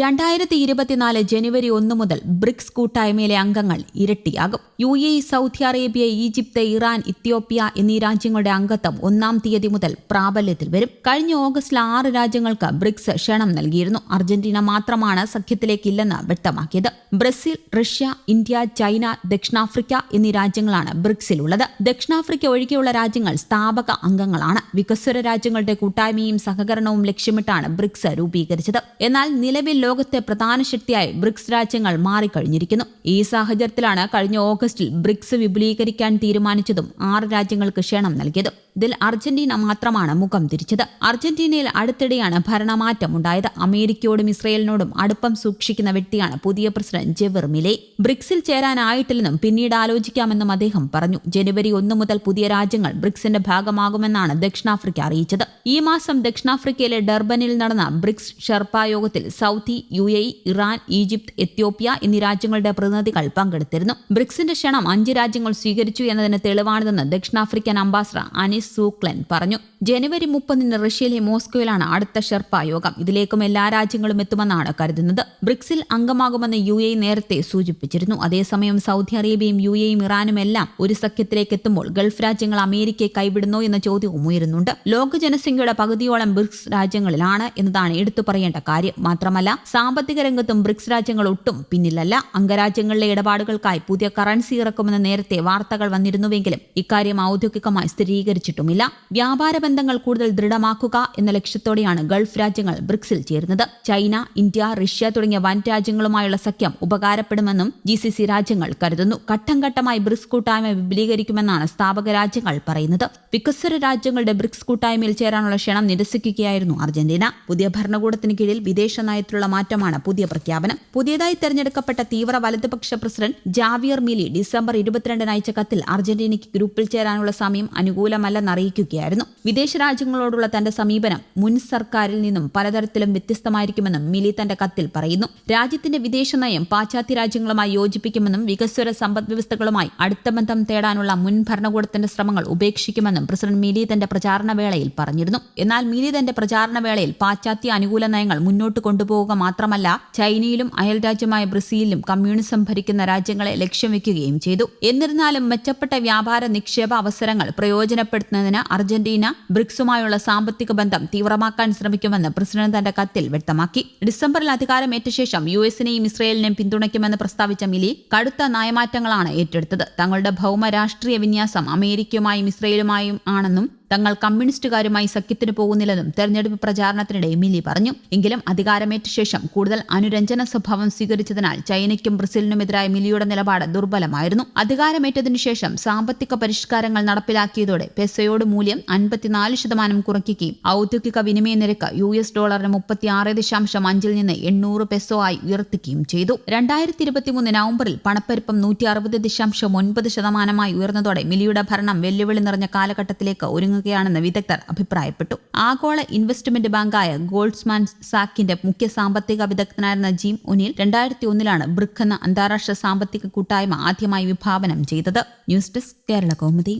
രണ്ടായിരത്തി ഇരുപത്തിനാല് ജനുവരി ഒന്ന് മുതൽ ബ്രിക്സ് കൂട്ടായ്മയിലെ അംഗങ്ങൾ ഇരട്ടിയാകും. U A Saudi Arabia Egypt Iran Ethiopia എന്നീ രാജ്യങ്ങളുടെ അംഗത്വം ഒന്നാം തീയതി മുതൽ പ്രാബല്യത്തിൽ വരും. കഴിഞ്ഞ ഓഗസ്റ്റിൽ ആറ് രാജ്യങ്ങൾക്ക് ബ്രിക്സ് ക്ഷണം നൽകിയിരുന്നു. അർജന്റീന മാത്രമാണ് സഖ്യത്തിലേക്കില്ലെന്ന് വ്യക്തമാക്കിയത്. ബ്രസീൽ റഷ്യ ഇന്ത്യ ചൈന ദക്ഷിണാഫ്രിക്ക എന്നീ രാജ്യങ്ങളാണ് ബ്രിക്സിലുള്ളത്. ദക്ഷിണാഫ്രിക്ക ഒഴികെയുള്ള രാജ്യങ്ങൾ സ്ഥാപക അംഗങ്ങളാണ്. വികസ്വര രാജ്യങ്ങളുടെ കൂട്ടായ്മയും സഹകരണവും ലക്ഷ്യമിട്ടാണ് ബ്രിക്സ് രൂപീകരിച്ചത്. എന്നാൽ നിലവിൽ ലോകത്തെ പ്രധാന ശക്തിയായി ബ്രിക്സ് രാജ്യങ്ങൾ മാറിക്കഴിഞ്ഞിരിക്കുന്നു. ഈ സാഹചര്യത്തിലാണ് കഴിഞ്ഞ ഓഗസ്റ്റിൽ ബ്രിക്സ് വിപുലീകരിക്കാൻ തീരുമാനിച്ചതും ആറ് രാജ്യങ്ങൾക്ക് ക്ഷണം നൽകിയതും. ഇതിൽ അർജന്റീന മാത്രമാണ് മുഖം തിരിച്ചത്. അർജന്റീനയിൽ അടുത്തിടെയാണ് ഭരണമാറ്റം ഉണ്ടായത്. അമേരിക്കയോടും ഇസ്രയേലിനോടും അടുപ്പം സൂക്ഷിക്കുന്ന വ്യക്തിയാണ് പുതിയ പ്രസിഡന്റ് ജെവിർ മിലെ. ബ്രിക്സിൽ ചേരാനായിട്ടില്ലെന്നും പിന്നീട് ആലോചിക്കാമെന്നും അദ്ദേഹം പറഞ്ഞു. ജനുവരി ഒന്ന് മുതൽ പുതിയ രാജ്യങ്ങൾ ബ്രിക്സിന്റെ ഭാഗമാകുമെന്നാണ് ദക്ഷിണാഫ്രിക്ക അറിയിച്ചത്. ഈ മാസം ദക്ഷിണാഫ്രിക്കയിലെ ഡർബനിൽ നടന്ന ബ്രിക്സ് ഷെർപ്പ യോഗത്തിൽ Saudi U A Iran Egypt Ethiopia എന്നീ രാജ്യങ്ങളുടെ പ്രതിനിധികൾ പങ്കെടുത്തിരുന്നു. ബ്രിക്സിന്റെ ക്ഷണം അഞ്ച് രാജ്യങ്ങൾ സ്വീകരിച്ചു എന്നതിന് തെളിവാണിതെന്ന് ദക്ഷിണാഫ്രിക്കൻ അംബാസഡർ അനിസ് സൂക്ലൻ പറഞ്ഞു. ജനുവരി മുപ്പതിന് റഷ്യയിലെ മോസ്കോയിലാണ് അടുത്ത ഷെർപ്പ യോഗം ഇതിലേക്കും എല്ലാ രാജ്യങ്ങളും എത്തുമെന്നാണ് കരുതുന്നത്. ബ്രിക്സിൽ അംഗമാകുമെന്ന് യു എ നേരത്തെ സൂചിപ്പിച്ചിരുന്നു. അതേസമയം സൗദി അറേബ്യയും യു എയും ഇറാനും എല്ലാം ഒരു സഖ്യത്തിലേക്ക് എത്തുമ്പോൾ ഗൾഫ് രാജ്യങ്ങൾ അമേരിക്കയെ കൈവിടുന്നോ എന്ന ചോദ്യവും ഉയരുന്നുണ്ട്. ലോക ജനസംഖ്യയുടെ പകുതിയോളം ബ്രിക്സ് രാജ്യങ്ങളിലാണ് എന്നതാണ് എടുത്തു പറയേണ്ട കാര്യം. മാത്രമല്ല സാമ്പത്തിക രംഗത്തും ബ്രിക്സ് രാജ്യങ്ങൾ ഒട്ടും പിന്നിലല്ല. അംഗരാജ്യങ്ങളിലെ ഇടപാടുകൾക്കായി പുതിയ കറൻസി ഇറക്കുമെന്ന് നേരത്തെ വാർത്തകൾ വന്നിരുന്നുവെങ്കിലും ഇക്കാര്യം ഔദ്യോഗികമായി സ്ഥിരീകരിച്ചിട്ടുമില്ല. വ്യാപാര ബന്ധങ്ങൾ കൂടുതൽ ദൃഢമാക്കുക എന്ന ലക്ഷ്യത്തോടെയാണ് ഗൾഫ് രാജ്യങ്ങൾ ബ്രിക്സിൽ ചേരുന്നത്. ചൈന ഇന്ത്യ റഷ്യ തുടങ്ങിയ വൻ രാജ്യങ്ങളുമായുള്ള സഖ്യം ഉപകാരപ്പെടുമെന്നും ജി സി സി രാജ്യങ്ങൾ കരുതുന്നു. ഘട്ടം ഘട്ടമായി ബ്രിക്സ് കൂട്ടായ്മ വിപുലീകരിക്കുമെന്നാണ് സ്ഥാപക രാജ്യങ്ങൾ പറയുന്നത്. വികസ്വര രാജ്യങ്ങളുടെ ബ്രിക്സ് കൂട്ടായ്മയിൽ ചേരാനുള്ള ക്ഷണം നിരസിക്കുകയായിരുന്നു അർജന്റീന. പുതിയ ഭരണകൂടത്തിന് കീഴിൽ വിദേശ നയത്തിലുള്ള മാറ്റമാണ് പുതിയ പ്രഖ്യാപനം. പുതിയതായി തെരഞ്ഞെടുക്കപ്പെട്ട തീവ്ര വലതുപക്ഷ പ്രസിഡന്റ് ജാവിയർ മിലി ഡിസംബർ ഇരുപത്തിരണ്ടിന് അയച്ച കത്തിൽ അർജന്റീനയ്ക്ക് ഗ്രൂപ്പിൽ ചേരാനുള്ള സമയം അനുകൂലമല്ലെന്ന് അറിയിക്കുകയായിരുന്നു. വിദേശ രാജ്യങ്ങളോടുള്ള തന്റെ സമീപനം മുൻ സർക്കാരിൽ നിന്നും പലതരത്തിലും വ്യത്യസ്തമായിരിക്കുമെന്നും മിലി തന്റെ കത്തിൽ പറയുന്നു. രാജ്യത്തിന്റെ വിദേശ നയം പാശ്ചാത്യ രാജ്യങ്ങളുമായി യോജിപ്പിക്കുമെന്നും വികസ്വര സമ്പദ് വ്യവസ്ഥകളുമായി അടുത്ത ബന്ധം തേടാനുള്ള മുൻ ഭരണകൂടത്തിന്റെ ശ്രമങ്ങൾ ഉപേക്ഷിക്കുമെന്നും പ്രസിഡന്റ് മിലി തന്റെ പ്രചാരണ വേളയിൽ പറഞ്ഞിരുന്നു. എന്നാൽ മിലി തന്റെ പ്രചാരണ വേളയിൽ പാശ്ചാത്യ അനുകൂല നയങ്ങൾ മുന്നോട്ട് കൊണ്ടുപോവുക മാത്രമല്ല ചൈനയിലും അയൽരാജ്യമായ ബ്രസീലിലും കമ്മ്യൂണിസം ഭരിക്കുന്ന രാജ്യങ്ങളെ ലക്ഷ്യം വെക്കുകയും ചെയ്തു. എന്നിരുന്നാലും മെച്ചപ്പെട്ട വ്യാപാര നിക്ഷേപ അവസരങ്ങൾ പ്രയോജനപ്പെടുത്തുന്നതിന് അർജന്റീന ബ്രിക്സുമായുള്ള സാമ്പത്തിക ബന്ധം തീവ്രമാക്കാൻ ശ്രമിക്കുമെന്ന് പ്രസിഡന്റ് തന്റെ കത്തിൽ വ്യക്തമാക്കി. ഡിസംബറിൽ അധികാരമേറ്റ ശേഷം യു എസിനെയും ഇസ്രയേലിനെയും പിന്തുണയ്ക്കുമെന്ന് പ്രസ്താവിച്ച മിലി കടുത്ത നയമാറ്റങ്ങളാണ് ഏറ്റെടുത്തത്. തങ്ങളുടെ ഭൗമ രാഷ്ട്രീയ വിന്യാസം അമേരിക്കയുമായും ഇസ്രയേലുമായും ആണെന്നും തങ്ങൾ കമ്മ്യൂണിസ്റ്റുകാരുമായി സഖ്യത്തിന് പോകുന്നില്ലെന്നും തെരഞ്ഞെടുപ്പ് പ്രചാരണത്തിനിടെ മിലി പറഞ്ഞു. എങ്കിലും അധികാരമേറ്റ ശേഷം കൂടുതൽ അനുരഞ്ജന സ്വഭാവം സ്വീകരിച്ചതിനാൽ ചൈനയ്ക്കും ബ്രസീലിനുമെതിരായ മിലിയുടെ നിലപാട് ദുർബലമായിരുന്നു. അധികാരമേറ്റതിനു ശേഷം സാമ്പത്തിക പരിഷ്കാരങ്ങൾ നടപ്പിലാക്കിയതോടെ പെസയോട് മൂല്യം അൻപത്തിനാല് ശതമാനം കുറയ്ക്കുകയും ഔദ്യോഗിക വിനിമയ നിരക്ക് യു എസ് ഡോളറിന് മുപ്പത്തിയാറ് ദശാംശം അഞ്ചിൽ നിന്ന് എണ്ണൂറ് പെസോ ആയി ഉയർത്തുകയും ചെയ്തു. രണ്ടായിരത്തി ഇരുപത്തിമൂന്ന് നവംബറിൽ പണപ്പെരുപ്പം നൂറ്റി അറുപത് ദശാംശം ഒൻപത് ശതമാനമായി ഉയർന്നതോടെ മിലിയുടെ ഭരണം വെല്ലുവിളി നിറഞ്ഞ കാലഘട്ടത്തിലേക്ക് നടക്കുകയാണെന്ന് വിദഗ്ധർ അഭിപ്രായപ്പെട്ടു. ആഗോള ഇൻവെസ്റ്റ്മെന്റ് ബാങ്കായ ഗോൾഡ്സ്മാൻ സാക്കിന്റെ മുഖ്യ സാമ്പത്തിക വിദഗ്ധനായിരുന്ന ജിം ഒനിൽ രണ്ടായിരത്തി ഒന്നിലാണ് ബ്രിക് എന്ന അന്താരാഷ്ട്ര സാമ്പത്തിക കൂട്ടായ്മ ആദ്യമായി വിഭാവനം ചെയ്തത്. News desk Kerala Kaumudi.